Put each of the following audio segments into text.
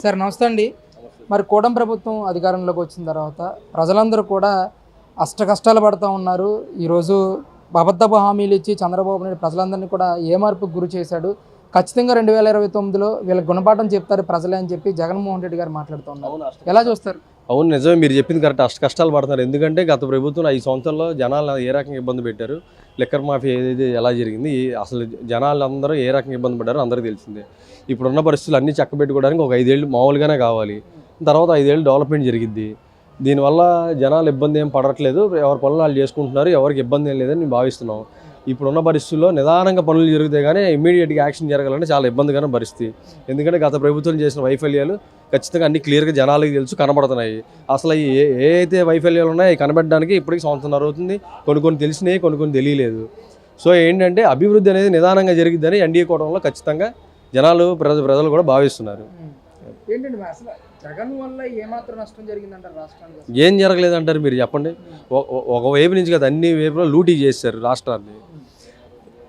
Sir నమస్తే అండి. మరి కూటమి ప్రభుత్వం అధికారంలోకి వచ్చిన తర్వాత ప్రజలందరూ కూడా అష్ట కష్టాలు పడుతూ ఉన్నారు. ఈరోజు అబద్ధపు హామీలు ఇచ్చి చంద్రబాబు నాయుడు ప్రజలందరినీ కూడా ఏ మార్పుకు గురి చేశాడు? ఖచ్చితంగా రెండు వేల ఇరవై తొమ్మిదిలో వీళ్ళకి గుణపాఠం చెప్తారు ప్రజలే అని చెప్పి జగన్మోహన్ రెడ్డి గారు మాట్లాడుతూ ఉన్నారు. ఎలా చూస్తారు? అవును నిజమే. మీరు చెప్పింది కరెక్ట్. అష్ట కష్టాలు పడుతున్నారు. ఎందుకంటే గత ప్రభుత్వం ఐదు సంవత్సరాల్లో జనాలు ఏ రకంగా ఇబ్బంది పెట్టారు? లిక్కర్ మాఫీ ఏది ఎలా జరిగింది? ఈ- అసలు జనాలు అందరూ ఏ రకంగా ఇబ్బంది పడ్డారో అందరికీ తెలిసిందే. ఇప్పుడున్న పరిస్థితులు అన్నీ చక్కబెట్టుకోవడానికి ఒక ఐదేళ్ళు మామూలుగానే కావాలి. తర్వాత ఐదేళ్ళు డెవలప్మెంట్ జరిగిద్ది. దీనివల్ల జనాలు ఇబ్బంది ఏం పడట్లేదు. ఎవరి పనులు వాళ్ళు చేసుకుంటున్నారు. ఎవరికి ఇబ్బంది ఏం లేదని భావిస్తున్నాం. ఇప్పుడున్న పరిస్థితుల్లో నిదానంగా పనులు జరుగుతాయి కానీ ఇమీడియట్గా యాక్షన్ జరగాలంటే చాలా ఇబ్బందికరమైన పరిస్థితి. ఎందుకంటే గత ప్రభుత్వం చేసిన వైఫల్యాలు ఖచ్చితంగా అన్ని క్లియర్గా జనాలకి తెలుసు కనబడుతున్నాయి. అసలు ఏ ఏ అయితే వైఫల్యాలు ఉన్నాయో కనబడడానికి ఇప్పటికి సంవత్సరం అవుతుంది కొన్ని కొన్ని తెలిసినాయి కొన్ని కొన్ని తెలియలేదు. సో ఏంటంటే అభివృద్ధి అనేది నిదానంగా జరిగిద్దని ఎన్డీఏ కూటమిలో ఖచ్చితంగా జనాలు ప్రజ ప్రజలు కూడా భావిస్తున్నారు. ఏంటండి అసలు జగన్ వల్ల ఏమాత్రం నష్టం జరిగిందంటారు రాష్ట్రానికి? ఏం జరగలేదంటారు మీరు చెప్పండి? ఒక వైపు నుంచి కదా అన్ని వైపులో లూటీ చేశారు రాష్ట్రాన్ని.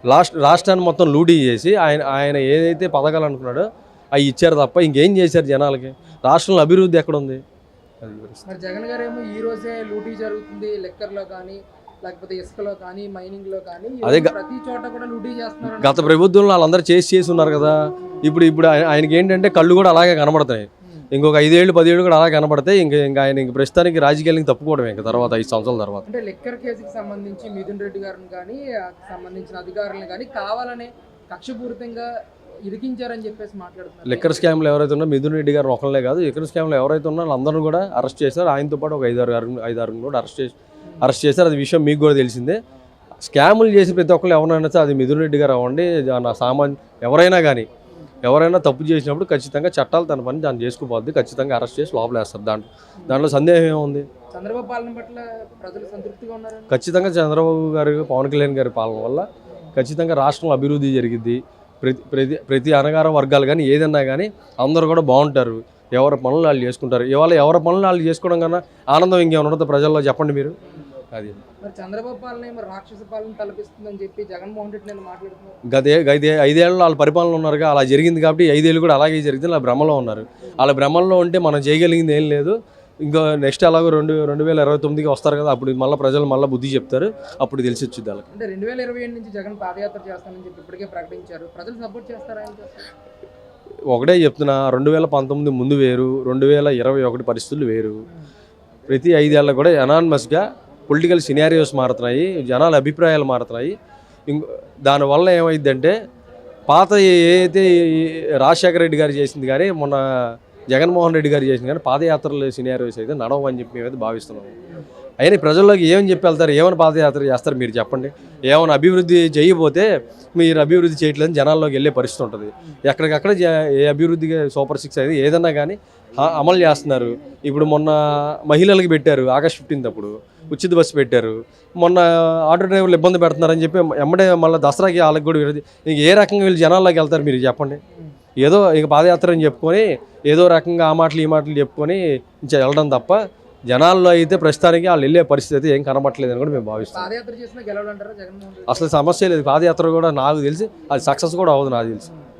లాస్ట్ రాష్ట్రాన్ని మొత్తం లూటీ చేసి ఆయన ఆయన ఏదైతే పథకాలు అనుకున్నాడో అవి ఇచ్చారు తప్ప ఇంకేం చేశారు జనాలకి? రాష్ట్రంలో అభివృద్ధి ఎక్కడ ఉంది. మరి జగన్ గారు ఏమో ఈ రోజే లూటీ జరుగుతుంది లెక్కర్లో కానీ లేకపోతే ఇసుకలో కానీ మైనింగ్లో కానీ అదే ప్రతి చోట కూడా లూటీ చేస్తున్నారు గత ప్రభుత్వంలో వాళ్ళందరూ చేసి చేసి ఉన్నారు కదా. ఇప్పుడు ఇప్పుడు ఆయన- ఆయనకి ఏంటంటే కళ్ళు కూడా అలాగే కనబడతాయి ఇంకొక ఐదేళ్ళు పదేళ్ళు కూడా అలాగే కనబడతాయి ఇంకా ఇంకా ఆయన ఇంక ప్రస్తుతానికి రాజకీయాలకి తప్పుకోవడమే ఇంకా తర్వాత ఐదు సంవత్సరాల తర్వాత. అంటే లెక్కర్ కేసుకి సంబంధించి మిథున్ రెడ్డి గారిని కానీ సంబంధించిన అధికారులను కానీ కావాలనే కక్షపూరితంగా ఇరికించారని చెప్పేసి మాట్లాడుతున్నారు. లిక్కర్ స్కామ్లు ఎవరైతే ఉన్నారో మిథున్ రెడ్డి గారు ఒకళ్ళే కాదు లిక్కర్ స్కామ్లు ఎవరైతే ఉన్నారో అందరూ కూడా అరెస్ట్ చేశారు. ఆయనతో పాటు ఒక ఐదారు ఆరు- ఐదారు కూడా అరెస్ట్ చేసి అరెస్ట్ చేశారు. అది విషయం మీకు కూడా తెలిసిందే. స్కాములు చేసి ప్రతి ఒక్కరు ఎవరైనా సరే అది మిథున్ రెడ్డి గారు అవ్వండి నా సామాన్ ఎవరైనా కానీ ఎవరైనా తప్పు చేసినప్పుడు ఖచ్చితంగా చట్టాలు తన పని దాన్ని చేసుకుపోద్ది ఖచ్చితంగా అరెస్ట్ చేసి లోపలేస్తారు దాంట్లో. దాంట్లో సందేహం ఏముంది? చంద్రబాబు పాలన పట్ల ప్రజలు సంతృప్తిగా ఉన్నారని ఖచ్చితంగా చంద్రబాబు గారు పవన్ కళ్యాణ్ గారి పాలన వల్ల ఖచ్చితంగా రాష్ట్రంలో అభివృద్ధి జరిగిద్ది. ప్రతి ప్రతి ప్రతి అనగార వర్గాలు కానీ ఏదన్నా కానీ అందరూ కూడా బాగుంటారు. ఎవరి పనులు వాళ్ళు చేసుకుంటారు. ఇవాళ ఎవరి పనులు వాళ్ళు చేసుకోవడం కన్నా ఆనందం ఇంకేమైనా ఉండదు ప్రజల్లో చెప్పండి మీరు? అది. మరి చంద్రబాబు పాలన రాక్షస పాలన తలపిస్తుందని చెప్పి జగన్మోహన్ రెడ్డి నేను మాట్లాడుతున్నారు గదే గదే ఐదేళ్ళు వాళ్ళ పరిపాలన ఉన్నారుగా అలా జరిగింది కాబట్టి ఐదేళ్ళు కూడా అలాగే జరిగింది వాళ్ళ భ్రమలో ఉన్నారు. వాళ్ళ భ్రమల్లో ఉంటే మనం చేయగలిగింది ఏం లేదు. ఇంకా నెక్స్ట్ అలాగో రెండు రెండు వేల ఇరవై తొమ్మిదికి వస్తారు కదా అప్పుడు మళ్ళీ ప్రజలు మళ్ళీ బుద్ధి చెప్తారు అప్పుడు తెలిసి వచ్చింది వాళ్ళకి. అంటే రెండు వేల ఇరవై ఏడు నుంచి జగన్ పాదయాత్ర చేస్తానని చెప్పి ఇప్పటికే ప్రకటించారు. ప్రజలు సపోర్ట్ చేస్తారు ఒకటే చెప్తున్నా రెండు వేల పంతొమ్మిది ముందు వేరు రెండు వేల ఇరవై ఒకటి పరిస్థితులు వేరు. ప్రతి ఐదేళ్ళ కూడా అనానమస్గా పొలిటికల్ సినారియోస్ మారుతున్నాయి జనాల అభిప్రాయాలు మారుతున్నాయి. దానివల్ల ఏమైందంటే పాత ఏదైతే రాజశేఖర రెడ్డి గారు చేసింది కానీ మొన్న జగన్మోహన్ రెడ్డి గారు చేసింది కానీ పాదయాత్రలు సినారియోస్ అయితే నడవని అని చెప్పి మేమైతే భావిస్తున్నాము అయినా ప్రజల్లోకి ఏమని చెప్పి వెళ్తారు? ఏమైనా పాదయాత్ర చేస్తారు మీరు చెప్పండి? ఏమైనా అభివృద్ధి చేయబోతే మీరు అభివృద్ధి చేయట్లేదని జనాల్లోకి వెళ్ళే పరిస్థితి ఉంటుంది. ఎక్కడికక్కడ ఏ అభివృద్ధిగా సూపర్ సిక్స్ అయితే ఏదన్నా కానీ అమలు చేస్తున్నారు. ఇప్పుడు మొన్న మహిళలకు పెట్టారు ఆగస్ట్ ఫిఫ్టీన్త్ అప్పుడు. ఉచిత బస్సు పెట్టారు. మొన్న ఆటో డ్రైవర్లు ఇబ్బంది పెడుతున్నారని చెప్పి ఎమ్మడే మళ్ళీ దసరాకి వాళ్ళకి కూడా విరోధి ఇంక ఏ రకంగా వీళ్ళు జనాల్లోకి వెళ్తారు మీరు చెప్పండి? ఏదో ఇక పాదయాత్ర అని చెప్పుకొని ఏదో రకంగా ఆ మాటలు ఈ మాటలు చెప్పుకొని ఇంకా వెళ్ళడం తప్ప జనాల్లో అయితే ప్రస్తుతానికి వాళ్ళు వెళ్ళే పరిస్థితి అయితే ఏం కనబట్టలేదని కూడా మేము భావిస్తాం అసలు సమస్య లేదు. పాదయాత్ర కూడా నాకు తెలిసి అది సక్సెస్ కూడా అవ్వదు నాకు తెలిసి.